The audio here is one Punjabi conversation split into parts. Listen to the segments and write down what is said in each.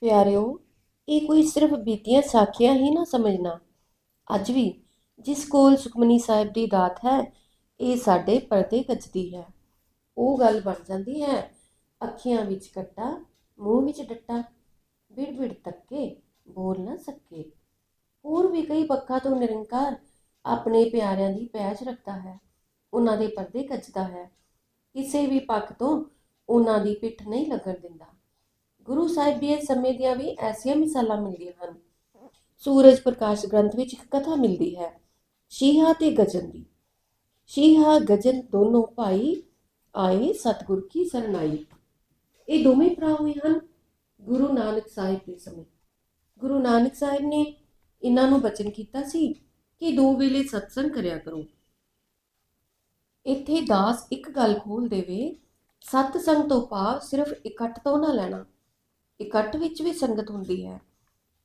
ਪਿਆਰਿਓ, ਇਹ ਕੋਈ ਸਿਰਫ ਬੀਤੀਆਂ ਸਾਖੀਆਂ ਹੀ ਨਾ ਸਮਝਣਾ। ਅੱਜ ਵੀ ਜਿਸ ਕੋਲ ਸੁਖਮਨੀ ਸਾਹਿਬ ਦੀ ਦਾਤ ਹੈ, ਇਹ ਸਾਡੇ ਪਰਦੇ ਗੱਜਦੀ ਹੈ। ਉਹ ਗੱਲ ਬਣ ਜਾਂਦੀ ਹੈ, ਅੱਖੀਆਂ ਵਿੱਚ ਕੱਟਾ ਮੂੰਹ ਵਿੱਚ ਡੱਟਾ, ਬਿੜ ਬਿੜ ਤੱਕੇ, ਬੋਲ ਨਾ ਸਕੇ। ਹੋਰ ਵੀ ਕਈ ਪੱਖਾਂ ਤੋਂ ਨਿਰੰਕਾਰ ਆਪਣੇ ਪਿਆਰਿਆਂ ਦੀ ਪੈਜ ਰੱਖਦਾ ਹੈ, ਉਹਨਾਂ ਦੇ ਪਰਦੇ ਕੱਜਦਾ ਹੈ। ਕਿਸੇ ਵੀ ਪੱਖ ਤੋਂ ਉਹਨਾਂ ਦੀ ਪਿੱਠ ਨਹੀਂ ਲੱਗਣ ਦਿੰਦਾ। ਗੁਰੂ ਸਾਹਿਬ ਦੇ ਸਮੇਂ ਦੀਆਂ ਵੀ ਐਸੀਆਂ ਮਿਸਾਲਾਂ ਮਿਲਦੀਆਂ ਹਨ। ਸੂਰਜ ਪ੍ਰਕਾਸ਼ ਗ੍ਰੰਥ ਵਿੱਚ ਇੱਕ ਕਥਾ ਮਿਲਦੀ ਹੈ, ਸ਼ੀਹਾ ਤੇ ਗਜਨ ਦੀ। ਸ਼ੀਹਾ, ਗਜਨ ਦੋਨੋਂ ਭਾਈ ਆਏ ਸਤਿਗੁਰ ਕੀ ਸਰਨਾਈ ਇਹ ਦੋਵੇਂ ਭਰਾ ਹੋਏ ਹਨ ਗੁਰੂ ਨਾਨਕ ਸਾਹਿਬ ਦੇ ਸਮੇਂ। ਗੁਰੂ ਨਾਨਕ ਸਾਹਿਬ ਨੇ ਇਹਨਾਂ ਨੂੰ ਬਚਨ ਕੀਤਾ ਸੀ ਕਿ ਦੋ ਵੇਲੇ ਸਤਸੰਗ ਕਰਿਆ ਕਰੋ। ਇੱਥੇ ਦਾਸ ਇੱਕ ਗੱਲ ਖੋਲ ਦੇਵੇ, ਸਤਸੰਗ ਤੋਂ ਭਾਵ ਸਿਰਫ ਇਕੱਠ ਤੋਂ ਨਾ ਲੈਣਾ। ਇਕੱਠ ਵਿੱਚ ਵੀ ਸੰਗਤ ਹੁੰਦੀ ਹੈ।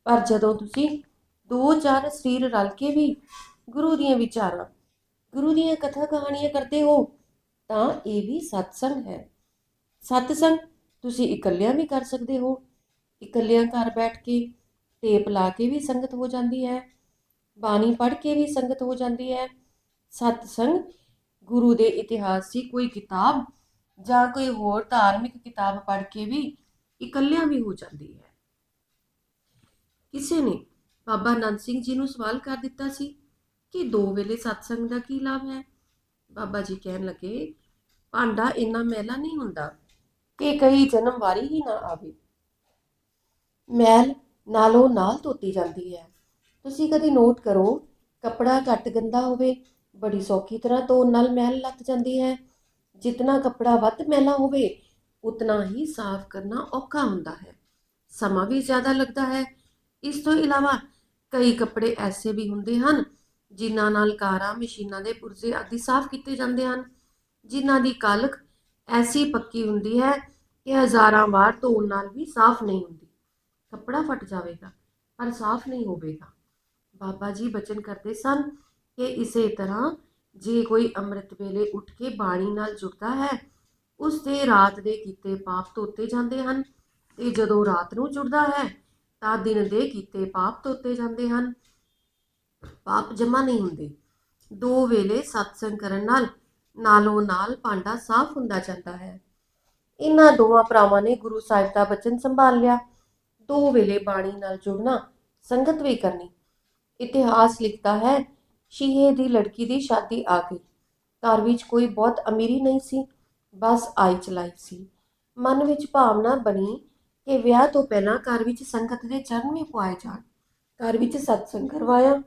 ਪਰ ਜਦੋਂ ਤੁਸੀਂ ਦੋ ਚਾਰ ਸਰੀਰ ਰਲ ਕੇ ਵੀ ਗੁਰੂ ਦੀਆਂ ਵਿਚਾਰਾਂ, ਗੁਰੂ ਦੀਆਂ ਕਥਾ ਕਹਾਣੀਆਂ ਕਰਦੇ ਹੋ, ਤਾਂ ਇਹ ਵੀ ਸਤਸੰਗ ਹੈ। ਸਤਸੰਗ ਤੁਸੀਂ ਇਕੱਲਿਆਂ ਵੀ ਕਰ ਸਕਦੇ ਹੋ। ਇਕੱਲਿਆਂ ਘਰ ਬੈਠ ਕੇ ਟੇਪ ਲਾ ਕੇ ਵੀ ਸੰਗਤ ਹੋ ਜਾਂਦੀ ਹੈ। ਬਾਣੀ ਪੜ੍ਹ ਕੇ ਵੀ ਸੰਗਤ ਹੋ ਜਾਂਦੀ ਹੈ। ਸਤਸੰਗ ਗੁਰੂ ਦੇ ਇਤਿਹਾਸ ਦੀ ਕੋਈ ਕਿਤਾਬ ਜਾਂ ਕੋਈ ਹੋਰ ਧਾਰਮਿਕ ਕਿਤਾਬ ਪੜ੍ਹ ਕੇ ਵੀ ਇਕੱਲਿਆਂ ਵੀ ਹੋ ਜਾਂਦੀ ਹੈ। ਕਿਸੇ ਨੇ ਬਾਬਾ ਨੰਦ ਸਿੰਘ ਜੀ ਨੂੰ ਸਵਾਲ ਕਰ ਦਿੱਤਾ ਸੀ ਕਿ ਦੋ ਵੇਲੇ ਸਤਸੰਗ ਦਾ ਕੀ ਲਾਭ ਹੈ? ਬਾਬਾ ਜੀ ਕਹਿਣ ਲੱਗੇ, ਭਾਂਡਾ ਇੰਨਾ ਮੈਲਾ ਨਹੀਂ ਹੁੰਦਾ ਕਿ ਕਈ ਜਨਮ ਵਾਰੀ ਹੀ ਨਾ ਆਵੇ। ਮੈਲ ਨਾਲੋਂ ਨਾਲ ਧੋਤੀ ਜਾਂਦੀ ਹੈ। ਤੁਸੀਂ ਕਦੀ ਨੋਟ ਕਰੋ, ਕੱਪੜਾ ਘੱਟ ਗੰਦਾ ਹੋਵੇ, ਬੜੀ ਸੌਖੀ ਤਰ੍ਹਾਂ ਧੋਣ ਨਾਲ ਮੈਲ ਲੱਗ ਜਾਂਦੀ ਹੈ। ਜਿਤਨਾ ਕੱਪੜਾ ਵੱਧ ਮੈਲਾ ਹੋਵੇ ਉਤਨਾ ਹੀ ਸਾਫ਼ ਕਰਨਾ ਔਖਾ ਹੁੰਦਾ ਹੈ। ਸਮਾਂ ਵੀ ਜ਼ਿਆਦਾ ਲੱਗਦਾ ਹੈ। ਇਸ ਤੋਂ ਇਲਾਵਾ ਕਈ ਕੱਪੜੇ ਐਸੇ ਵੀ ਹੁੰਦੇ ਹਨ, ਜਿਨ੍ਹਾਂ ਨਾਲ ਕਾਰਾਂ, ਮਸ਼ੀਨਾਂ ਦੇ ਪੁਰਜ਼ੇ ਆਦਿ ਸਾਫ਼ ਕੀਤੇ ਜਾਂਦੇ ਹਨ। ਜਿਨ੍ਹਾਂ ਦੀ ਕਲਕ ਐਸੀ ਪੱਕੀ ਹੁੰਦੀ ਹੈ ਕਿ ਹਜ਼ਾਰਾਂ ਵਾਰ ਧੋਣ ਨਾਲ ਵੀ ਸਾਫ਼ ਨਹੀਂ ਹੁੰਦੀ। ਕੱਪੜਾ ਫਟ ਜਾਵੇਗਾ, ਪਰ ਸਾਫ਼ ਨਹੀਂ ਹੋਵੇਗਾ। ਬਾਬਾ ਜੀ ਬਚਨ ਕਰਦੇ ਸਨ ਕਿ ਇਸੇ ਤਰ੍ਹਾਂ ਜੇ ਕੋਈ ਅੰਮ੍ਰਿਤ ਵੇਲੇ ਉੱਠ ਕੇ ਬਾਣੀ ਨਾਲ ਜੁੜਦਾ ਹੈ ਉਸ ਦੇ ਰਾਤ ਦੇ ਕੀਤੇ ਪਾਪ ਧੋਤੇ ਜਾਂਦੇ ਹਨ ਤੇ ਜਦੋਂ ਰਾਤ ਨੂੰ ਜੁੜਦਾ ਹੈ, ਤਾਂ ਦਿਨ ਦੇ ਕੀਤੇ ਪਾਪ ਧੋਤੇ ਜਾਂਦੇ ਹਨ। ਪਾਪ ਜਮਾ ਨਹੀਂ ਹੁੰਦੇ। ਦੋ ਵੇਲੇ ਸਤਸੰਗ ਕਰਨ ਨਾਲ, ਨਾਲੋਂ ਨਾਲ ਭਾਂਡਾ ਸਾਫ਼ ਹੁੰਦਾ ਜਾਂਦਾ ਹੈ। ਇਹਨਾਂ ਦੋਵਾਂ ਭਰਾਵਾਂ ਨੇ ਗੁਰੂ ਸਾਹਿਬ ਦਾ ਬਚਨ ਸੰਭਾਲ ਲਿਆ। ਦੋ ਵੇਲੇ ਬਾਣੀ ਨਾਲ ਜੁੜਨਾ ਸੰਗਤ ਵੀ ਕਰਨੀ। ਇਤਿਹਾਸ ਲਿਖਦਾ ਹੈ, ਸ਼ੀਹੇ ਦੀ ਲੜਕੀ ਦੀ ਸ਼ਾਦੀ ਆ ਗਈ। ਘਰ ਵਿੱਚ ਕੋਈ ਬਹੁਤ ਅਮੀਰੀ ਨਹੀਂ ਸੀ। ਬਸ ਆਈ ਚਲਾਈ ਸੀ। ਮਨ ਵਿੱਚ ਭਾਵਨਾ ਬਣੀ ਕਿ ਵਿਆਹ ਤੋਂ ਪਹਿਲਾਂ ਘਰ ਵਿੱਚ ਸੰਗਤ ਦੇ ਚਰਨ ਵੀ ਪੁਆਏ ਜਾਣ। ਘਰ ਵਿੱਚ ਸਤਸੰਗ ਕਰਵਾਇਆ।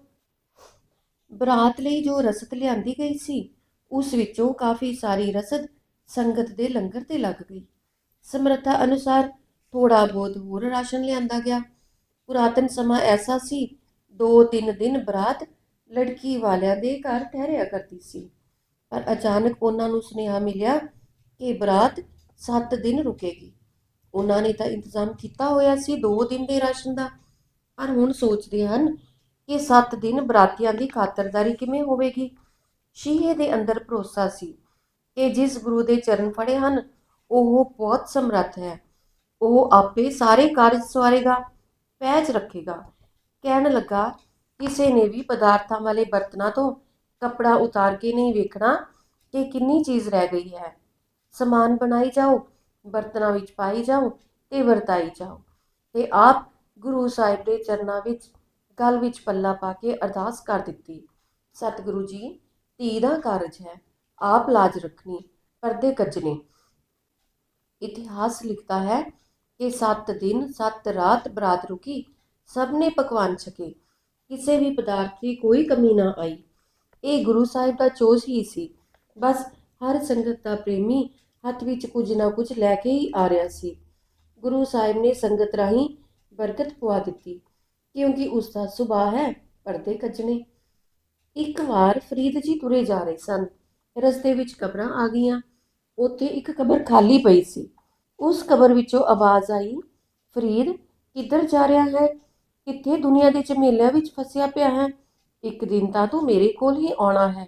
ਬਰਾਤ ਲਈ ਜੋ ਰਸਦ ਲਿਆਂਦੀ ਗਈ ਸੀ, ਉਸ ਵਿੱਚੋਂ ਕਾਫੀ ਸਾਰੀ ਰਸਦ ਸੰਗਤ ਦੇ ਲੰਗਰ ਤੇ ਲੱਗ ਗਈ। ਸਮਰੱਥਾ ਅਨੁਸਾਰ ਥੋੜਾ ਬਹੁਤ ਹੋਰ ਰਾਸ਼ਨ ਲਿਆਂਦਾ ਗਿਆ। ਪੁਰਾਤਨ ਸਮਾਂ ਐਸਾ ਸੀ, ਦੋ ਤਿੰਨ ਦਿਨ ਬਰਾਤ ਲੜਕੀ ਵਾਲਿਆਂ ਦੇ ਘਰ ਠਹਿਰਿਆ ਕਰਦੀ ਸੀ। ਪਰ ਅਚਾਨਕ ਉਹਨਾਂ ਨੂੰ ਸੁਨੇਹਾ ਮਿਲਿਆ ਕਿ ਬਰਾਤ 7 ਦਿਨ ਰੁਕੇਗੀ। ਉਹਨਾਂ ਨੇ ਤਾਂ ਇੰਤਜ਼ਾਮ ਕੀਤਾ ਹੋਇਆ ਸੀ 2 ਦਿਨ ਦੇ ਰਾਸ਼ਨ ਦਾ। ਪਰ ਹੁਣ ਸੋਚਦੇ ਹਨ ਕਿ 7 ਦਿਨ ਬਰਾਤੀਆਂ ਦੀ ਖਾਤਰਦਾਰੀ ਕਿਵੇਂ ਹੋਵੇਗੀ। ਸ਼ੀਹੇ ਦੇ ਅੰਦਰ ਭਰੋਸਾ ਸੀ ਕਿ ਜਿਸ ਗੁਰੂ ਦੇ ਚਰਨ ਫੜੇ ਹਨ, ਉਹ ਬਹੁਤ ਸਮਰੱਥ ਹੈ। ਉਹ ਆਪੇ ਸਾਰੇ ਕਾਰਜ ਸਵਾਰੇਗਾ ਪੈਜ ਰੱਖੇਗਾ। ਕਹਿਣ ਲੱਗਾ, ਕਿਸੇ ਨੇ ਵੀ ਪਦਾਰਥਾਂ ਵਾਲੇ ਬਰਤਨਾਂ ਤੋਂ ਕੱਪੜਾ ਉਤਾਰ ਕੇ ਨਹੀਂ ਵੇਖਣਾ ਕਿ ਕਿੰਨੀ ਚੀਜ਼ ਰਹਿ ਗਈ ਹੈ। ਸਮਾਨ ਬਣਾਈ ਜਾਓ, ਬਰਤਨਾਂ ਵਿੱਚ ਪਾਈ ਜਾਓ ਤੇ ਵਰਤਾਈ ਜਾਓ। ਤੇ ਆਪ ਗੁਰੂ ਸਾਹਿਬ ਦੇ ਚਰਨਾਂ ਵਿੱਚ, ਗਲ ਵਿੱਚ ਪੱਲਾ ਪਾ ਕੇ ਅਰਦਾਸ ਕਰ ਦਿੱਤੀ। ਸਤਿਗੁਰੂ ਜੀ, ਧੀ ਦਾ ਕਾਰਜ ਹੈ, ਆਪ ਲਾਜ ਰੱਖਣੀ, ਪਰਦੇ ਕੱਜਣੇ। ਇਤਿਹਾਸ ਲਿਖਦਾ ਹੈ ਕਿ 7 ਦਿਨ 7 ਰਾਤ ਬਰਾਤ ਰੁਕੀ, ਸਭ ਨੇ ਪਕਵਾਨ ਛਕੇ। ਕਿਸੇ ਵੀ ਪਦਾਰਥ ਦੀ ਕੋਈ ਕਮੀ ਨਾ ਆਈ। ਇਹ ਗੁਰੂ ਸਾਹਿਬ ਦਾ ਚੋਜ ਹੀ ਸੀ। ਬਸ ਹਰ ਸੰਗਤ ਦਾ ਪ੍ਰੇਮੀ ਹੱਥ ਵਿੱਚ ਕੁਝ ਨਾ ਕੁਝ ਲੈ ਕੇ ਹੀ ਆ ਰਿਹਾ ਸੀ। ਗੁਰੂ ਸਾਹਿਬ ਨੇ ਸੰਗਤ ਰਾਹੀਂ ਬਰਕਤ ਪਵਾ ਦਿੱਤੀ, ਕਿਉਂਕਿ ਉਸ ਦਾ ਸੁਭਾਅ ਹੈ ਪਰਦੇ ਕੱਜਣੇ। ਇੱਕ ਵਾਰ ਫਰੀਦ ਜੀ ਤੁਰੇ ਜਾ ਰਹੇ ਸਨ। ਰਸਤੇ ਵਿੱਚ ਕਬਰਾਂ ਆ ਗਈਆਂ। ਉੱਥੇ ਇੱਕ ਕਬਰ ਖਾਲੀ ਪਈ ਸੀ। ਉਸ ਕਬਰ ਵਿੱਚੋਂ ਆਵਾਜ਼ ਆਈ, ਫਰੀਦ, ਕਿੱਧਰ ਜਾ ਰਿਹਾ ਹੈ? ਕਿੱਥੇ ਦੁਨੀਆ ਦੇ ਝਮੇਲਿਆਂ ਵਿੱਚ ਫਸਿਆ ਪਿਆ ਹੈ? ਇੱਕ ਦਿਨ ਤਾਂ ਤੂੰ ਮੇਰੇ ਕੋਲ ਹੀ ਆਉਣਾ ਹੈ।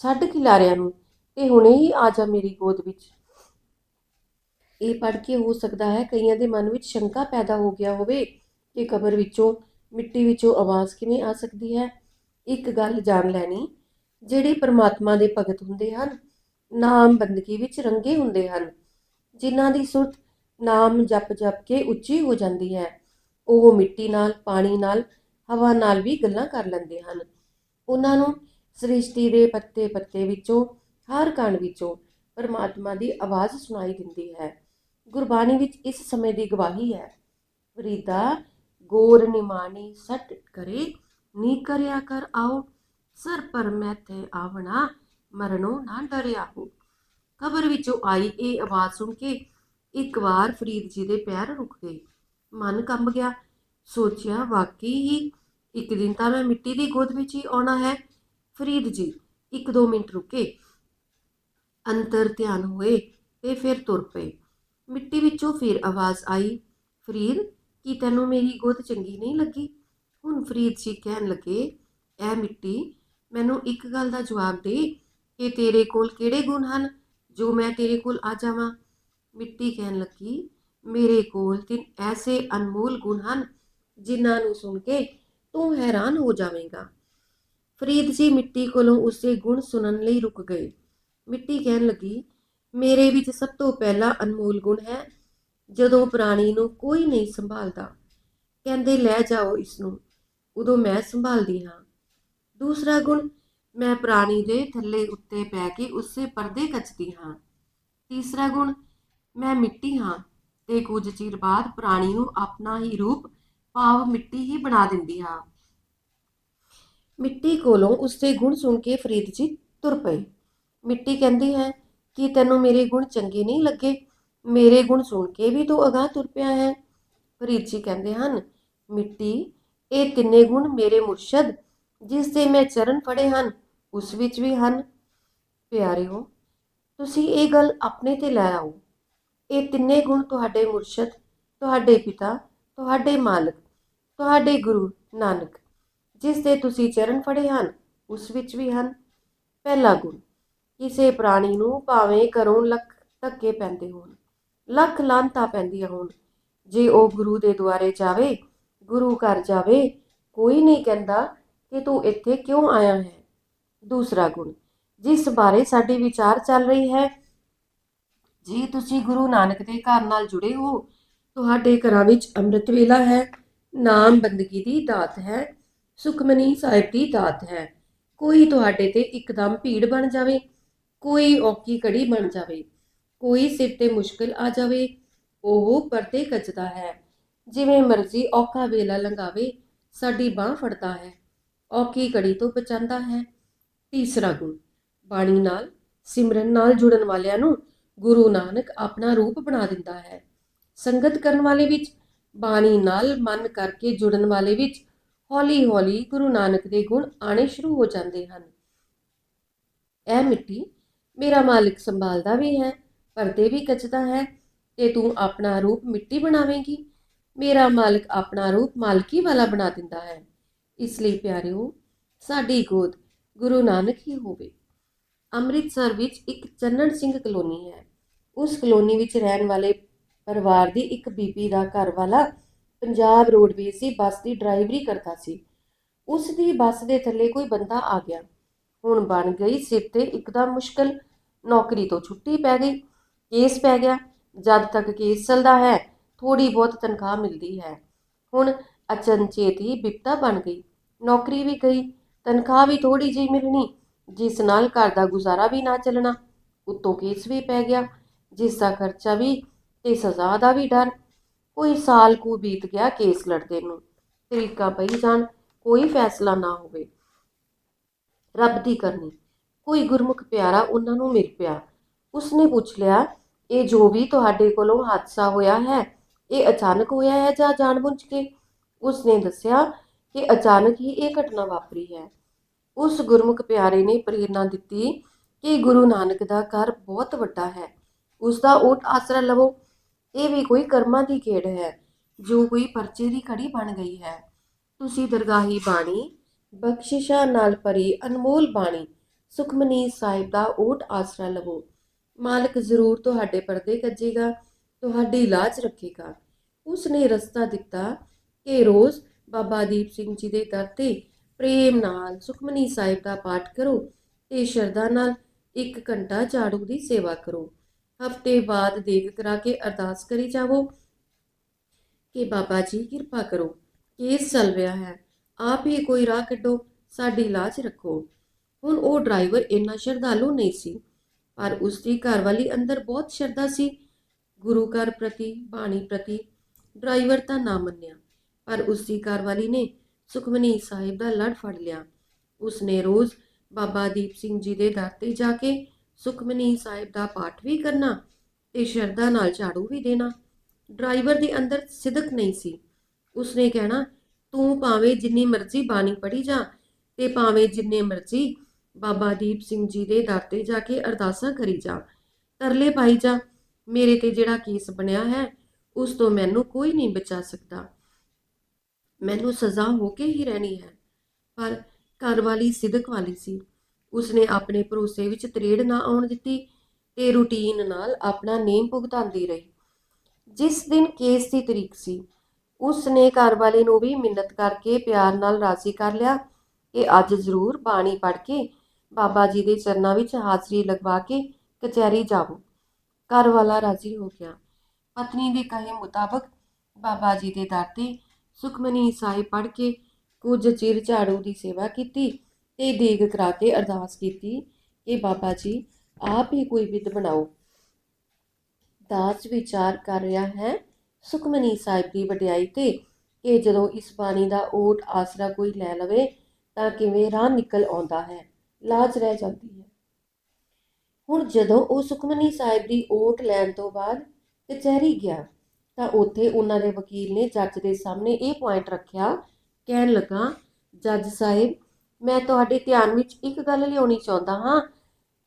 ਛੱਡ ਖਿਲਾਰਿਆਂ ਨੂੰ, ਤੇ ਹੁਣੇ ਹੀ ਆ ਜਾ ਮੇਰੀ ਗੋਦ ਵਿੱਚ। ਇਹ ਪੜ੍ਹ ਕੇ ਹੋ ਸਕਦਾ ਹੈ, ਕਈਆਂ ਦੇ ਮਨ ਵਿੱਚ ਸ਼ੰਕਾ ਪੈਦਾ ਹੋ ਗਿਆ ਹੋਵੇ ਕਿ ਕਬਰ ਵਿੱਚੋਂ, ਮਿੱਟੀ ਵਿੱਚੋਂ ਆਵਾਜ਼ ਕਿਵੇਂ ਆ ਸਕਦੀ ਹੈ? ਇੱਕ ਗੱਲ ਜਾਣ ਲੈਣੀ, ਜਿਹੜੇ ਪਰਮਾਤਮਾ ਦੇ ਭਗਤ ਹੁੰਦੇ ਹਨ, ਨਾਮ ਬੰਦਗੀ ਵਿੱਚ ਰੰਗੇ ਹੁੰਦੇ ਹਨ, ਜਿਨ੍ਹਾਂ ਦੀ ਸੁਰਤ ਨਾਮ ਜਪ ਜਪ ਕੇ ਉੱਚੀ ਹੋ ਜਾਂਦੀ ਹੈ, ਉਹ ਮਿੱਟੀ ਨਾਲ, ਪਾਣੀ ਨਾਲ, ਹਵਾ ਨਾਲ ਵੀ ਗੱਲਾਂ ਕਰ ਲੈਂਦੇ ਹਨ। ਉਹਨਾਂ ਨੂੰ ਸ੍ਰਿਸ਼ਟੀ ਦੇ ਪੱਤੇ ਪੱਤੇ ਵਿੱਚੋਂ, ਹਰ ਕਣ ਵਿੱਚੋਂ ਪਰਮਾਤਮਾ ਦੀ ਆਵਾਜ਼ ਸੁਣਾਈ ਦਿੰਦੀ ਹੈ। ਗੁਰਬਾਣੀ ਵਿੱਚ ਇਸ ਸਮੇਂ ਦੀ ਗਵਾਹੀ ਹੈ। ਫਰੀਦਾ ਗੋਰ ਨਿਮਾਣੀ ਸੱਟ ਕਰੇ, ਨੀ ਕਰਿਆ ਕਰ ਆਓ। ਸਰ ਪਰ ਮੈਥੇ ਆਵਣਾ, ਮਰਨੋਂ ਨਾ ਡਰਿਆ ਹੋ। ਕਬਰ ਵਿੱਚੋਂ ਆਈ ਇਹ ਆਵਾਜ਼ ਸੁਣ ਕੇ ਇੱਕ ਵਾਰ ਫਰੀਦ ਜੀ ਦੇ ਪੈਰ ਰੁਕ ਗਏ। ਮਨ ਕੰਬ ਗਿਆ। ਸੋਚਿਆ, ਵਾਕਈ ਹੀ ਇੱਕ ਦਿਨ ਤਾਂ ਮੈਂ ਮਿੱਟੀ ਦੀ ਗੋਦ ਵਿੱਚ ਹੀ ਆਉਣਾ ਹੈ। ਫਰੀਦ ਜੀ, ਇੱਕ ਦੋ ਮਿੰਟ ਰੁਕੇ। ਅੰਤਰ ਧਿਆਨ ਹੋਏ ਤੇ ਫਿਰ ਤੁਰ ਪਏ। ਮਿੱਟੀ ਵਿੱਚੋਂ ਫਿਰ ਆਵਾਜ਼ ਆਈ, ਫਰੀਦ, ਕੀ ਤੈਨੂੰ ਮੇਰੀ ਗੋਦ ਚੰਗੀ ਨਹੀਂ ਲੱਗੀ? ਹੁਣ ਫਰੀਦ ਜੀ ਕਹਿਣ ਲੱਗੇ, ਐ ਮਿੱਟੀ, ਮੈਨੂੰ ਇੱਕ ਗੱਲ ਦਾ ਜਵਾਬ ਦੇ ਕਿ ਤੇਰੇ ਕੋਲ ਕਿਹੜੇ ਗੁਣ ਹਨ ਜੋ ਮੈਂ ਤੇਰੇ ਕੋਲ ਆ ਜਾਵਾਂ? ਮਿੱਟੀ ਕਹਿਣ ਲੱਗੀ, ਮੇਰੇ ਕੋਲ ਤਿੰਨ ਐਸੇ ਅਨਮੋਲ ਗੁਣ ਹਨ ਜਿਨ੍ਹਾਂ ਨੂੰ ਸੁਣ ਕੇ ਤੂੰ ਹੈਰਾਨ ਹੋ ਜਾਵੇਂਗਾ। ਫਰੀਦ ਜੀ ਮਿੱਟੀ ਕੋਲੋਂ ਉਸੇ ਗੁਣ ਸੁਣਨ ਲਈ ਰੁਕ ਗਏ। ਮਿੱਟੀ ਕਹਿਣ ਲੱਗੀ ਮੇਰੇ ਵਿੱਚ ਸਭ ਤੋਂ ਪਹਿਲਾ ਅਨਮੋਲ ਗੁਣ ਹੈ, ਜਦੋਂ ਪ੍ਰਾਣੀ ਨੂੰ ਕੋਈ ਨਹੀਂ ਸੰਭਾਲਦਾ। ਕਹਿੰਦੇ, ਲੈ ਜਾਓ ਇਸ ਨੂੰ ਉਦੋਂ ਮੈਂ ਸੰਭਾਲਦੀ ਹਾਂ। ਦੂਸਰਾ ਗੁਣ, ਮੈਂ ਪ੍ਰਾਣੀ ਦੇ ਥੱਲੇ ਉੱਤੇ ਪੈ ਕੇ ਉਸੇ ਪਰਦੇ ਕੱਚਦੀ ਹਾਂ। ਤੀਸਰਾ ਗੁਣ, ਮੈਂ ਮਿੱਟੀ ਹਾਂ ਤੇ ਕੁਝ ਚਿਰ ਬਾਅਦ ਪ੍ਰਾਣੀ ਨੂੰ ਆਪਣਾ ਹੀ ਰੂਪ ਭਾਵ ਮਿੱਟੀ ਹੀ ਬਣਾ ਦਿੰਦੀ ਹਾਂ। ਮਿੱਟੀ ਕੋਲੋਂ ਉਸਦੇ ਗੁਣ ਸੁਣ ਕੇ ਫਰੀਦ ਜੀ ਤੁਰ ਪਏ। ਮਿੱਟੀ ਕਹਿੰਦੀ ਹੈ ਕਿ ਤੈਨੂੰ ਮੇਰੇ ਗੁਣ ਚੰਗੇ ਨਹੀਂ ਲੱਗੇ? ਮੇਰੇ ਗੁਣ ਸੁਣ ਕੇ ਵੀ ਤੂੰ ਅਗਾਹ ਤੁਰ ਪਿਆ ਹੈ। ਫਰੀਦ ਜੀ ਕਹਿੰਦੇ ਹਨ, ਮਿੱਟੀ, ਇਹ ਤਿੰਨੇ ਗੁਣ ਮੇਰੇ ਮੁਰਸ਼ਦ, ਜਿਸ ਦੇ ਮੈਂ ਚਰਨ ਫੜੇ ਹਨ, ਉਸ ਵਿੱਚ ਵੀ ਹਨ। ਪਿਆਰਿਓ, ਤੁਸੀਂ ਇਹ ਗੱਲ ਆਪਣੇ ਤੇ ਲੈ ਆਓ। ਇਹ ਤਿੰਨੇ ਗੁਣ ਤੁਹਾਡੇ ਮੁਰਸ਼ਦ, ਤੁਹਾਡੇ ਪਿਤਾ, ਤੁਹਾਡੇ ਮਾਲਕ, ਤੁਹਾਡੇ ਗੁਰੂ ਨਾਨਕ, ਜਿਸ ਦੇ ਤੁਸੀਂ ਚਰਨ ਫੜੇ ਹਨ, ਉਸ ਵਿੱਚ ਵੀ ਹਨ। ਪਹਿਲਾ ਗੁਣ ਕਿਸੇ ਪ੍ਰਾਣੀ ਨੂੰ ਭਾਵੇਂ ਘਰੋਂ ਲੱਖ ਧੱਕੇ ਪੈਂਦੇ ਹੋਣ, ਲੱਖ ਲਾਂਤਾਂ ਪੈਂਦੀਆਂ ਹੋਣ, ਜੇ ਉਹ ਗੁਰੂ ਦੇ ਦੁਆਰੇ ਜਾਵੇ, ਗੁਰੂ ਘਰ ਜਾਵੇ, ਕੋਈ ਨਹੀਂ ਕਹਿੰਦਾ ਕਿ ਤੂੰ ਇੱਥੇ ਕਿਉਂ ਆਇਆ ਹੈ। ਦੂਸਰਾ ਗੁਣ, ਜਿਸ ਬਾਰੇ ਸਾਡੀ ਵਿਚਾਰ ਚੱਲ ਰਹੀ ਹੈ, ਜੇ ਤੁਸੀਂ ਗੁਰੂ ਨਾਨਕ ਦੇ ਘਰ ਨਾਲ ਜੁੜੇ ਹੋ, ਤੁਹਾਡੇ ਘਰਾਂ ਵਿੱਚ ਅੰਮ੍ਰਿਤ ਵੇਲਾ ਹੈ, ਨਾਮ ਬੰਦਗੀ ਦੀ ਦਾਤ ਹੈ, ਸੁਖਮਨੀ ਸਾਹਿਬ ਦੀ ਦਾਤ ਹੈ, ਕੋਈ ਤੁਹਾਡੇ ਤੇ ਇੱਕਦਮ ਭੀੜ ਬਣ ਜਾਵੇ ਕੋਈ ਔਕੀ ਕੜੀ ਬਣ ਜਾਵੇ, ਕੋਈ ਸਿਰ ਤੇ ਮੁਸ਼ਕਲ ਆ ਜਾਵੇ, ਉਹ ਪਰਦੇ ਕੱਜਦਾ ਹੈ। ਜਿਵੇਂ ਮਰਜ਼ੀ ਔਖਾ ਵੇਲਾ ਲੰਘਾਵੇ, ਸਾਡੀ ਬਾਹ ਫੜਦਾ ਹੈ। ਔਕੀ ਕੜੀ ਤੋਂ ਬਚਾਉਂਦਾ ਹੈ। ਤੀਸਰਾ ਗੁਣ, ਬਾਣੀ ਨਾਲ, ਸਿਮਰਨ ਨਾਲ ਜੁੜਨ ਵਾਲਿਆਂ ਨੂੰ ਗੁਰੂ ਨਾਨਕ ਆਪਣਾ ਰੂਪ ਬਣਾ ਦਿੰਦਾ ਹੈ। ਸੰਗਤ ਕਰਨ ਵਾਲੇ ਵਿੱਚ, ਬਾਣੀ ਨਾਲ ਮਨ ਕਰਕੇ ਜੁੜਨ ਵਾਲੇ ਵਿੱਚ ਹੌਲੀ-ਹੌਲੀ ਗੁਰੂ ਨਾਨਕ ਦੇ ਗੁਣ ਆਣੇ ਸ਼ੁਰੂ ਹੋ ਜਾਂਦੇ ਹਨ। ਇਹ ਮਿੱਟੀ ਮੇਰਾ ਮਾਲਕ ਸੰਭਾਲਦਾ ਵੀ ਹੈ, ਪਰਦੇ ਵੀ ਕੱਚਦਾ ਹੈ, ਤੇ ਤੂੰ ਆਪਣਾ ਰੂਪ ਮਿੱਟੀ ਬਣਾਵੇਂਗੀ। ਮੇਰਾ ਮਾਲਕ ਆਪਣਾ ਰੂਪ ਮਾਲਕੀ ਵਾਲਾ ਬਣਾ ਦਿੰਦਾ ਹੈ। ਇਸ ਲਈ ਪਿਆਰਿਓ, ਸਾਡੀ ਗੋਦ ਗੁਰੂ ਨਾਨਕ ਹੀ ਹੋਵੇ। ਅੰਮ੍ਰਿਤਸਰ ਵਿੱਚ ਇੱਕ ਚੰਨਣ ਸਿੰਘ ਕਲੋਨੀ ਹੈ। ਉਸ ਕਲੋਨੀ ਵਿੱਚ ਰਹਿਣ ਵਾਲੇ ਪਰਿਵਾਰ ਦੀ ਇੱਕ ਬੀਬੀ ਦਾ ਘਰ ਵਾਲਾ ਪੰਜਾਬ ਰੋਡਵੇਜ਼ ਦੀ ਬੱਸ ਦੀ ਡਰਾਈਵਰੀ ਕਰਦਾ ਸੀ। ਉਸ ਦੀ ਬੱਸ ਦੇ ਥੱਲੇ ਕੋਈ ਬੰਦਾ ਆ ਗਿਆ। ਹੁਣ ਬਣ ਗਈ, ਸਿਰ ਤੇ ਇੱਕਦਮ ਮੁਸ਼ਕਲ, ਨੌਕਰੀ ਤੋਂ ਛੁੱਟੀ ਪੈ ਗਈ, ਕੇਸ ਪੈ ਗਿਆ, ਜਦ ਤੱਕ ਕੇਸ ਚੱਲਦਾ ਹੈ ਥੋੜੀ ਬਹੁਤ ਤਨਖਾਹ ਮਿਲਦੀ ਹੈ। ਹੁਣ ਅਚਨਚੇਤ ਹੀ ਬਿਪਤਾ ਬਣ ਗਈ, ਨੌਕਰੀ ਵੀ ਗਈ, ਤਨਖਾਹ ਵੀ ਥੋੜੀ ਜਿਹੀ ਮਿਲਣੀ, ਜਿਸ ਨਾਲ ਘਰ ਦਾ ਗੁਜ਼ਾਰਾ ਵੀ ਨਾ ਚੱਲਣਾ, ਉੱਤੋਂ ਕੇਸ ਵੀ ਪੈ ਗਿਆ, ਜਿਸ ਦਾ ਖਰਚਾ ਵੀ ਤੇ ਸਜ਼ਾ ਦਾ ਵੀ ਡਰ। ਕੋਈ ਸਾਲ ਕੁ ਬੀਤ ਗਿਆ ਕੇਸ ਲੜਦੇ ਨੂੰ, ਤਰੀਕਾ ਪਈ ਜਾਣ, ਕੋਈ ਫੈਸਲਾ ਨਾ ਹੋਵੇ। ਰੱਬ ਦੀ ਕਰਨੀ। ਕੋਈ ਗੁਰਮੁਖ ਪਿਆਰਾ ਉਹਨਾਂ ਨੂੰ ਮਿਲ ਪਿਆ। ਉਸਨੇ ਪੁੱਛ ਲਿਆ, ਇਹ ਜੋ ਵੀ ਤੁਹਾਡੇ ਕੋਲੋਂ ਹਾਦਸਾ ਹੋਇਆ ਹੈ, ਇਹ ਅਚਾਨਕ ਹੋਇਆ ਹੈ ਜਾਂ ਜਾਣਬੁੱਝ ਕੇ? ਉਸਨੇ ਦੱਸਿਆ ਕਿ ਅਚਾਨਕ ਹੀ ਇਹ ਘਟਨਾ ਵਾਪਰੀ ਹੈ। ਉਸ ਗੁਰਮੁਖ ਪਿਆਰੇ ਨੇ ਪ੍ਰੇਰਣਾ ਦਿੱਤੀ ਕਿ ਗੁਰੂ ਨਾਨਕ ਦਾ ਘਰ ਬਹੁਤ ਵੱਡਾ ਹੈ। ਉਸ ਦਾ ਓਟ ਆਸਰਾ ਲਵੋ। ਇਹ ਵੀ ਕੋਈ ਕਰਮਾਂ ਦੀ ਖੇਡ ਹੈ, ਜੋ ਕੋਈ ਪਰਚੇ ਦੀ ਕੜੀ ਬਣ ਗਈ ਹੈ। ਤੁਸੀਂ ਦਰਗਾਹੀ ਬਾਣੀ ਬਖਸ਼ਿਸ਼ਾਂ ਨਾਲ ਭਰੀ ਅਨਮੋਲ ਬਾਣੀ, ਸੁਖਮਨੀ ਸਾਹਿਬ ਦਾ ਓਟ ਆਸਰਾ ਲਵੋ। ਮਾਲਕ ਜ਼ਰੂਰ ਤੁਹਾਡੇ ਪਰਦੇ ਕੱਜੇਗਾ, ਤੁਹਾਡੀ ਇਲਾਜ ਰੱਖੇਗਾ। ਉਸ ਨੇ ਰਸਤਾ ਦਿੱਤਾ ਕਿ ਰੋਜ਼ ਬਾਬਾ ਦੀਪ ਸਿੰਘ ਜੀ ਦੇ ਦਰ ਤੇ ਪ੍ਰੇਮ ਨਾਲ ਸੁਖਮਨੀ ਸਾਹਿਬ ਦਾ ਪਾਠ ਕਰੋ ਤੇ ਸ਼ਰਧਾ ਨਾਲ ਇੱਕ ਘੰਟਾ ਝਾੜੂ ਦੀ ਸੇਵਾ ਕਰੋ। ਹਫ਼ਤੇ ਬਾਅਦ ਦੇਗ ਕਰਾ ਕੇ ਅਰਦਾਸ ਕਰੀ ਜਾਵੋ ਕਿ ਬਾਬਾ ਜੀ ਕਿਰਪਾ ਕਰੋ, ਕੇਸ ਚੱਲ ਰਿਹਾ ਹੈ। ਆਪ ਹੀ ਕੋਈ ਰਾਹ ਕੱਢੋ, ਸਾਡੀ ਲਾਜ ਰੱਖੋ। ਹੁਣ ਉਹ ਡਰਾਈਵਰ ਇੰਨਾ ਸ਼ਰਧਾਲੂ ਨਹੀਂ ਸੀ, ਪਰ ਉਸ ਦੀ ਘਰਵਾਲੀ ਅੰਦਰ ਬਹੁਤ ਸ਼ਰਧਾ ਸੀ। ਗੁਰੂ ਘਰ ਪ੍ਰਤੀ, ਬਾਣੀ ਪ੍ਰਤੀ ਡਰਾਈਵਰ ਤਾਂ ਨਾ ਮੰਨਿਆ, ਪਰ ਉਸ ਦੀ ਘਰਵਾਲੀ ਨੇ ਸੁਖਮਨੀ ਸਾਹਿਬ ਦਾ ਲੜ ਫੜ ਲਿਆ। ਉਸ ਨੇ ਰੋਜ਼ ਬਾਬਾ ਦੀਪ ਸਿੰਘ ਜੀ ਦੇ ਦਰ ਤੇ ਜਾ ਕੇ ਸੁਖਮਨੀ ਸਾਹਿਬ ਦਾ ਪਾਠ ਵੀ ਕਰਨਾ ਤੇ ਸ਼ਰਧਾ ਨਾਲ ਝਾੜੂ ਵੀ ਦੇਣਾ। ਡਰਾਈਵਰ ਦੇ ਅੰਦਰ ਸਿਦਕ ਨਹੀਂ ਸੀ। ਉਸਨੇ ਕਹਿਣਾ ਤੂੰ ਭਾਵੇਂ ਜਿੰਨੀ ਮਰਜ਼ੀ ਬਾਣੀ ਪੜ੍ਹੀ ਜਾ ਤੇ ਭਾਵੇਂ ਜਿੰਨੇ ਮਰਜ਼ੀ ਬਾਬਾ ਦੀਪ ਸਿੰਘ ਜੀ ਦੇ ਦਰ ਤੇ ਜਾ ਕੇ ਅਰਦਾਸਾਂ ਕਰੀ ਜਾ। ਤਰਲੇ ਪਾਈ ਜਾ। ਮੇਰੇ ਤੇ ਜਿਹੜਾ ਕੇਸ ਬਣਿਆ ਹੈ, ਉਸ ਤੋਂ ਮੈਨੂੰ ਕੋਈ ਨਹੀਂ ਬਚਾ ਸਕਦਾ। ਮੈਨੂੰ ਸਜ਼ਾ ਹੋ ਕੇ ਹੀ ਰਹਿਣੀ ਹੈ। ਪਰ ਘਰ ਵਾਲੀ ਸਿਦਕ ਵਾਲੀ ਸੀ। ਉਸਨੇ ਆਪਣੇ ਭਰੋਸੇ ਵਿੱਚ ਤਰੇੜ ਨਾ ਆਉਣ ਦਿੱਤੀ ਤੇ ਰੂਟੀਨ ਨਾਲ ਆਪਣਾ ਨੇਮ ਭੁਗਤਾਉਂਦੀ ਰਹੀ। ਜਿਸ ਦਿਨ ਕੇਸ ਦੀ ਤਰੀਕ ਸੀ ਉਸ ਨੇ ਘਰ ਵਾਲੇ ਨੂੰ ਵੀ ਮਿੰਨਤ ਕਰਕੇ ਪਿਆਰ ਨਾਲ ਰਾਜ਼ੀ ਕਰ ਲਿਆ। ਕਿ ਅੱਜ ਜ਼ਰੂਰ ਬਾਣੀ ਪੜ੍ਹ ਕੇ ਬਾਬਾ ਜੀ ਦੇ ਚਰਨਾਂ ਵਿੱਚ ਹਾਜ਼ਰੀ ਲਗਵਾ ਕੇ ਕਚਹਿਰੀ ਜਾਵੋ। ਘਰ ਵਾਲਾ ਰਾਜ਼ੀ ਹੋ ਗਿਆ। ਪਤਨੀ ਦੇ ਕਹੇ ਮੁਤਾਬਕ ਬਾਬਾ ਜੀ ਦੇ ਦਰ ਤੇ ਸੁਖਮਨੀ ਸਾਹਿਬ ਪੜ੍ਹ ਕੇ ਕੁਝ ਚਿਰ ਝਾੜੂ ਦੀ ਸੇਵਾ ਕੀਤੀ ਤੇ ਦੇਗ ਕਰਾ ਕੇ ਅਰਦਾਸ ਕੀਤੀ, ਕਿ ਬਾਬਾ ਜੀ, ਆਪ ਹੀ ਕੋਈ ਵਿਧ ਬਣਾਓ। ਦਾਸ ਵਿਚਾਰ ਕਰ ਰਿਹਾ ਹੈ ਸੁਖਮਨੀ ਸਾਹਿਬ ਦੀ ਵਡਿਆਈ ਤੇ ਕਿ ਜਦੋਂ ਇਸ ਬਾਣੀ ਦਾ ਓਟ ਆਸਰਾ ਕੋਈ ਲੈ ਲਵੇ ਤਾਂ ਕਿਵੇਂ ਰਾਹ ਨਿਕਲ ਆਉਂਦਾ ਹੈ, ਲਾਜ ਰਹਿ ਜਾਂਦੀ ਹੈ। ਹੁਣ ਜਦੋਂ ਉਹ ਸੁਖਮਨੀ ਸਾਹਿਬ ਦੀ ਓਟ ਲੈਣ ਤੋਂ ਬਾਅਦ ਕਚਹਿਰੀ ਗਿਆ, ਤਾਂ ਉੱਥੇ ਉਹਨਾਂ ਦੇ ਵਕੀਲ ਨੇ ਜੱਜ ਦੇ ਸਾਹਮਣੇ ਇਹ ਪੁਆਇੰਟ ਰੱਖਿਆ, ਕਹਿਣ ਲੱਗਾ, ਜੱਜ ਸਾਹਿਬ, ਮੈਂ ਤੁਹਾਡੇ ਧਿਆਨ ਵਿੱਚ ਇੱਕ ਗੱਲ ਲਿਆਉਣੀ ਚਾਹੁੰਦਾ ਹਾਂ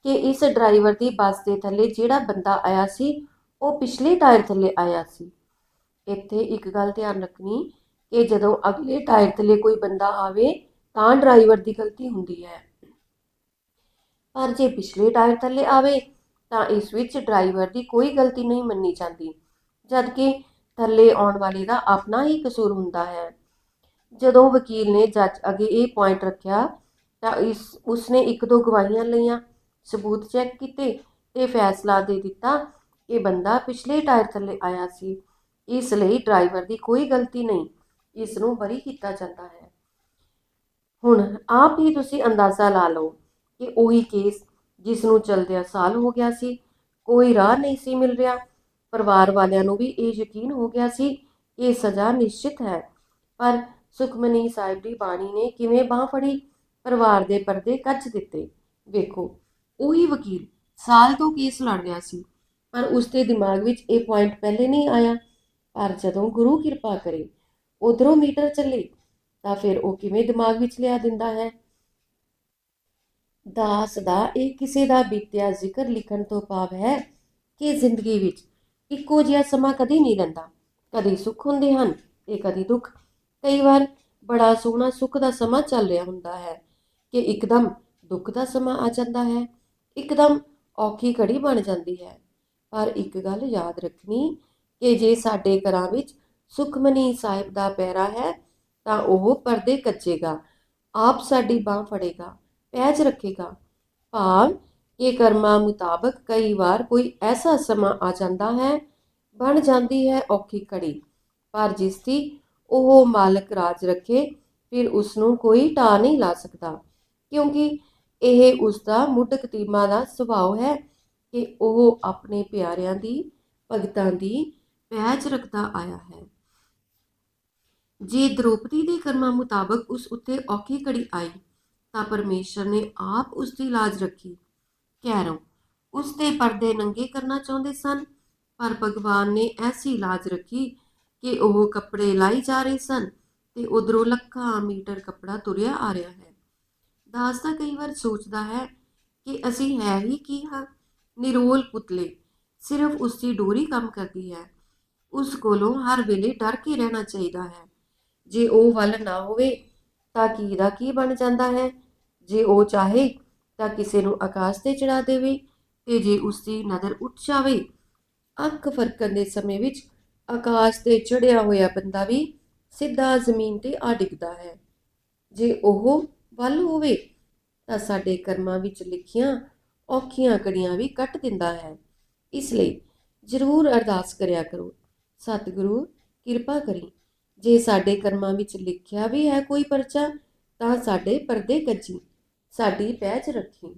ਕਿ ਇਸ ਡਰਾਈਵਰ ਦੀ ਬੱਸ ਦੇ ਥੱਲੇ ਜਿਹੜਾ ਬੰਦਾ ਆਇਆ ਸੀ, ਉਹ ਪਿਛਲੇ ਟਾਇਰ ਥੱਲੇ ਆਇਆ ਸੀ। ਇੱਥੇ ਇੱਕ ਗੱਲ ਧਿਆਨ ਰੱਖਣੀ ਕਿ ਜਦੋਂ ਅਗਲੇ ਟਾਇਰ ਥੱਲੇ ਕੋਈ ਬੰਦਾ ਆਵੇ, ਤਾਂ ਡਰਾਈਵਰ ਦੀ ਗਲਤੀ ਹੁੰਦੀ ਹੈ। ਪਰ ਜੇ ਪਿਛਲੇ ਟਾਇਰ ਥੱਲੇ ਆਵੇ, ਤਾਂ ਇਸ ਵਿੱਚ ਡਰਾਈਵਰ ਦੀ ਕੋਈ ਗਲਤੀ ਨਹੀਂ ਮੰਨੀ ਜਾਂਦੀ, ਜਦਕਿ ਥੱਲੇ ਆਉਣ ਵਾਲੇ ਦਾ ਆਪਣਾ ਹੀ ਕਸੂਰ ਹੁੰਦਾ ਹੈ। ਜਦੋਂ ਵਕੀਲ ਨੇ ਜੱਜ ਅੱਗੇ ਇਹ ਪੁਆਇੰਟ ਰੱਖਿਆ, ਤਾਂ ਇਸ, ਉਸਨੇ ਇੱਕ ਦੋ ਗਵਾਹੀਆਂ ਲਈਆਂ, ਸਬੂਤ ਚੈੱਕ ਕੀਤੇ ਤੇ ਫੈਸਲਾ ਦੇ ਦਿੱਤਾ ਕਿ ਬੰਦਾ ਪਿਛਲੇ ਟਾਇਰ ਥੱਲੇ ਆਇਆ ਸੀ। ਇਸ ਲਈ ਡਰਾਈਵਰ ਦੀ ਕੋਈ ਗਲਤੀ ਨਹੀਂ, ਇਸ ਨੂੰ ਬਰੀ ਕੀਤਾ ਜਾਂਦਾ ਹੈ। ਹੁਣ ਆਪ ਹੀ ਤੁਸੀਂ ਅੰਦਾਜ਼ਾ ਲਾ ਲਓ ਕਿ ਉਹੀ ਕੇਸ ਜਿਸ ਨੂੰ ਚਲਦਿਆਂ ਸਾਲ ਹੋ ਗਿਆ ਸੀ, ਕੋਈ ਰਾਹ ਨਹੀਂ ਸੀ ਮਿਲ ਰਿਹਾ। ਪਰਿਵਾਰ ਵਾਲਿਆਂ ਨੂੰ ਵੀ ਇਹ ਯਕੀਨ ਹੋ ਗਿਆ ਸੀ ਕਿ ਇਹ ਸਜ਼ਾ ਨਿਸ਼ਚਿਤ ਹੈ। ਪਰ ਸੁਖਮਨੀ ਸਾਹਿਬ ਦੀ ਬਾਣੀ ਨੇ ਕਿਵੇਂ ਬਾਹ ਫੜੀ? ਪਰਿਵਾਰ ਦੇ ਪਰਦੇ ਕੱਚ ਦਿੱਤੇ। ਵੇਖੋ, ਉਹੀ ਵਕੀਲ ਸਾਲ ਤੋਂ ਕੇਸ ਲੜ ਰਿਹਾ ਸੀ, ਪਰ ਉਸ ਦੇ ਦਿਮਾਗ ਵਿੱਚ ਇਹ ਪੁਆਇੰਟ ਪਹਿਲੇ ਨਹੀਂ ਆਇਆ। ਪਰ ਜਦੋਂ ਗੁਰੂ ਕਿਰਪਾ ਕਰੇ, ਉਧਰੋਂ ਮੀਟਰ ਚੱਲੇ, ਤਾਂ ਫਿਰ ਉਹ ਕਿਵੇਂ ਦਿਮਾਗ ਵਿੱਚ ਲਿਆ ਦਿੰਦਾ ਹੈ? ਦਾਸ ਦਾ ਇਹ ਕਿਸੇ ਦਾ ਬੀਤਿਆ ਜ਼ਿਕਰ ਲਿਖਣ ਤੋਂ ਭਾਵ ਹੈ ਕਿ ਜ਼ਿੰਦਗੀ ਵਿੱਚ ਇੱਕੋ ਜਿਹਾ ਸਮਾਂ ਕਦੀ ਨਹੀਂ ਰਹਿੰਦਾ। ਕਦੀ ਸੁੱਖ ਹੁੰਦੇ ਹਨ, ਤੇ ਕਦੀ ਦੁੱਖ। ਕਈ ਵਾਰ ਬੜਾ ਸੋਹਣਾ ਸੁੱਖ ਦਾ ਸਮਾਂ ਚੱਲ ਰਿਹਾ ਹੁੰਦਾ ਹੈ ਕਿ ਇੱਕਦਮ ਦੁੱਖ ਦਾ ਸਮਾਂ ਆ ਜਾਂਦਾ ਹੈ, ਇੱਕਦਮ ਔਖੀ ਘੜੀ ਬਣ ਜਾਂਦੀ ਹੈ। ਪਰ ਇੱਕ ਗੱਲ ਯਾਦ ਰੱਖਣੀ ਕਿ ਜੇ ਸਾਡੇ ਘਰਾਂ ਵਿੱਚ ਸੁਖਮਨੀ ਸਾਹਿਬ ਦਾ ਪੈਰਾ ਹੈ, ਤਾਂ ਉਹ ਪਰਦੇ ਕੱਚੇਗਾ, ਆਪ ਸਾਡੀ ਬਾਹ ਫੜੇਗਾ, ਪੈਜ ਰੱਖੇਗਾ। ਭਾਵ ਇਹ ਕਰਮਾਂ ਮੁਤਾਬਕ ਕਈ ਵਾਰ ਕੋਈ ਐਸਾ ਸਮਾਂ ਆ ਜਾਂਦਾ ਹੈ, ਬਣ ਜਾਂਦੀ ਹੈ ਔਖੀ ਘੜੀ। ਪਰ ਜਿਸ ਦੀ ਉਹ ਮਾਲਕ ਰਾਜ ਰੱਖੇ, ਫਿਰ ਉਸ ਨੂੰ ਕੋਈ ਟਾ ਨਹੀਂ ਲਾ ਸਕਦਾ। ਕਿਉਂਕਿ ਇਹ ਉਸ ਦਾ ਮੁੱਢ ਕਤੀਮਾ ਦਾ ਸੁਭਾਅ ਹੈ ਕਿ ਉਹ ਆਪਣੇ ਪਿਆਰਿਆਂ ਦੀ, ਭਗਤਾਂ ਦੀ ਪੈਜ ਰੱਖਦਾ ਆਇਆ ਹੈ। ਜੇ ਦ੍ਰੋਪਦੀ ਦੇ ਕਰਮਾਂ ਮੁਤਾਬਕ ਉਸ ਉੱਤੇ ਔਖੀ ਘੜੀ ਆਈ, ਤਾਂ ਪਰਮੇਸ਼ਰ ਨੇ ਆਪ ਉਸ ਦੀ ਲਾਜ ਰੱਖੀ। ਕੈਰੋਂ, ਉਸ ਦੇ ਪਰਦੇ ਨੰਗੇ ਕਰਨਾ ਚਾਹੁੰਦੇ ਸਨ, ਪਰ ਭਗਵਾਨ ਨੇ ਐਸੀ ਲਾਜ ਰੱਖੀ ਕਿ ਉਹ ਕੱਪੜੇ ਲਾਈ ਜਾ ਰਹੇ ਸਨ ਤੇ ਉਧਰੋਂ ਲੱਖਾਂ ਮੀਟਰ ਕੱਪੜਾ ਤੁਰਿਆ ਆ ਰਿਹਾ ਹੈ। ਦਾਸ ਤਾਂ ਕਈ ਵਾਰ ਸੋਚਦਾ ਹੈ ਕਿ ਅਸੀਂ ਹੈ ਹੀ ਕੀ ਹਾਂ? ਨਿਰੋਲ ਪੁਤਲੇ, ਸਿਰਫ ਉਸ ਦੀ ਡੋਰੀ ਕੰਮ ਕਰਦੀ ਹੈ। ਉਸ ਕੋਲੋਂ ਹਰ ਵੇਲੇ ਡਰ ਕੇ ਰਹਿਣਾ ਚਾਹੀਦਾ ਹੈ। ਜੇ ਉਹ ਵੱਲ ਨਾ ਹੋਵੇ, ਤਾਂ ਕੀ ਦਾ ਕੀ ਬਣ ਜਾਂਦਾ ਹੈ? ਜੇ ਉਹ ਚਾਹੇ, ਤਾਂ ਕਿਸੇ ਨੂੰ ਆਕਾਸ਼ ਤੇ ਚੜਾ ਦੇਵੇ ਤੇ ਜੇ ਉਸ ਦੀ ਨਜ਼ਰ ਉੱਠ ਜਾਵੇ, ਅੱਖ ਫਰਕਣ ਦੇ ਸਮੇਂ ਵਿੱਚ ਆਕਾਸ਼ ਤੇ ਚੜਿਆ ਹੋਇਆ ਬੰਦਾ ਵੀ ਸਿੱਧਾ ਜ਼ਮੀਨ ਤੇ ਆ ਡਿੱਗਦਾ ਹੈ। ਜੇ ਉਹ ਵੱਲ ਹੋਵੇ, ਤਾਂ ਸਾਡੇ ਕਰਮਾਂ ਵਿੱਚ ਲਿਖੀਆਂ ਔਖੀਆਂ ਕੜੀਆਂ ਵੀ ਕੱਟ ਦਿੰਦਾ ਹੈ। ਇਸ ਲਈ ਜ਼ਰੂਰ ਅਰਦਾਸ ਕਰਿਆ ਕਰੋ ਸਤਿਗੁਰੂ, ਕਿਰਪਾ ਕਰੀ। ਜੇ ਸਾਡੇ ਕਰਮਾਂ ਵਿੱਚ ਲਿਖਿਆ ਵੀ ਹੈ ਕੋਈ ਪਰਚਾ, ਤਾਂ ਸਾਡੇ ਪਰਦੇ ਕੱਜੀ, ਸਾਡੀ ਪਹਿਚ ਰੱਖੀ।